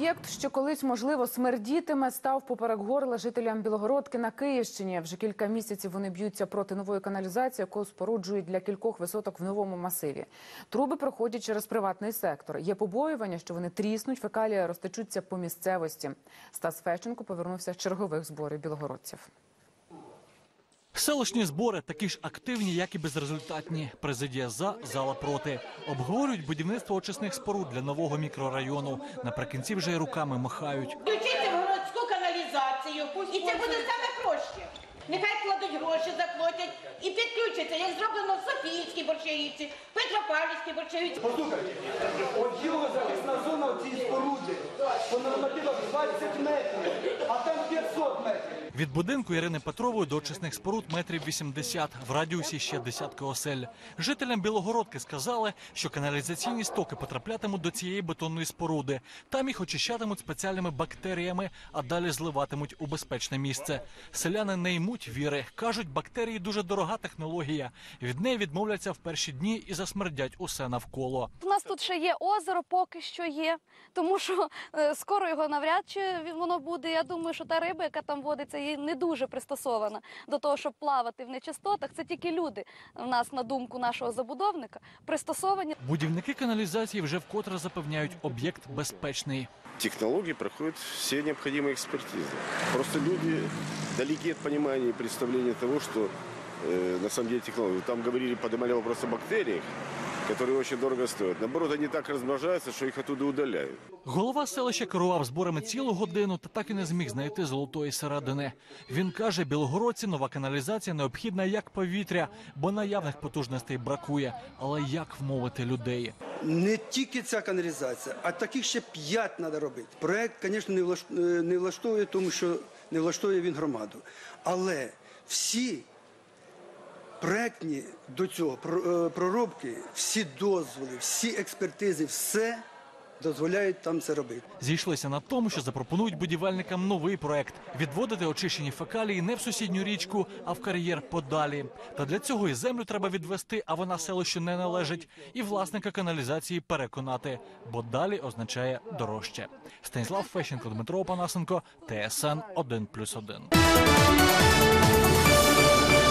об'єкт, що колись можливо смердітиме, став поперек горла жителям Білогородки на Київщині. Вже кілька місяців вони б'ються проти нової каналізації, яку споруджують для кількох висоток в новому масиві. Труби проходять через приватний сектор. Є побоювання, що вони тріснуть, фекалія розтечуться по місцевості. Стас Фещенко повернувся з чергових зборів білогородців. Селищні збори такі ж активні, як і безрезультатні. Президія за, зала проти. Обговорюють будівництво очисних споруд для нового мікрорайону. Наприкінці вже й руками махають. Включити в городську каналізацію, і це буде саме проще. Нехай кладуть гроші, заплатять і підключаться, як зроблено в Софіївській борщаївці, Петропавлівській борщаївці. Послухайте, от геозахисна зона в цій споруді по нормативах 20 метрів, а там 500 метрів. Від будинку Ірини Петрової до очисних споруд метрів 80, в радіусі ще десятки осель. Жителям Білогородки сказали, що каналізаційні стоки потраплятимуть до цієї бетонної споруди. Там їх очищатимуть спеціальними бактеріями, а далі зливатимуть у безпечне місце. Селяни не ймуть віри. кажуть, бактерії дуже дорога технологія. Від неї відмовляться в перші дні і засмердять усе навколо. У нас тут ще є озеро, поки що є, тому що е, скоро його навряд чи воно буде. Я думаю, що та риба, яка там водиться, є не дуже пристосована до того, щоб плавати в нечистотах. Це тільки люди в нас, на думку нашого забудовника, пристосовані Будівники каналізації вже вкотре запевняють, об'єкт безпечний. технологии проходят все необходимые экспертизы. Просто люди далеки от понимания и представления того, что э, на самом деле технологии. Там говорили, поднимали вопрос о бактериях, которые очень дорого стоят. Наоборот, они так размножаются, что их оттуда удаляют. Голова селища керував зборами цілу годину та так і не зміг знайти золотої середини. Він каже, білогородці нова каналізація необхідна як повітря, бо наявних потужностей бракує. Але як вмовити людей? Не тільки ця каналізація, а таких ще п'ять треба робити. Проект, звісно, не влаш- е, не влаштовує, тому що не влаштовує він громаду. Але всі проектні до цього е, проробки, всі дозволи, всі експертизи, все дозволяють там це робити. Зійшлися на тому, що запропонують будівельникам новий проект відводити очищені фекалії не в сусідню річку, а в кар'єр подалі. Та для цього і землю треба відвести, а вона селищу не належить, і власника каналізації переконати, бо далі означає дорожче. Станіслав Фещенко, Дмитро Панасенко, ТСН 1+,1.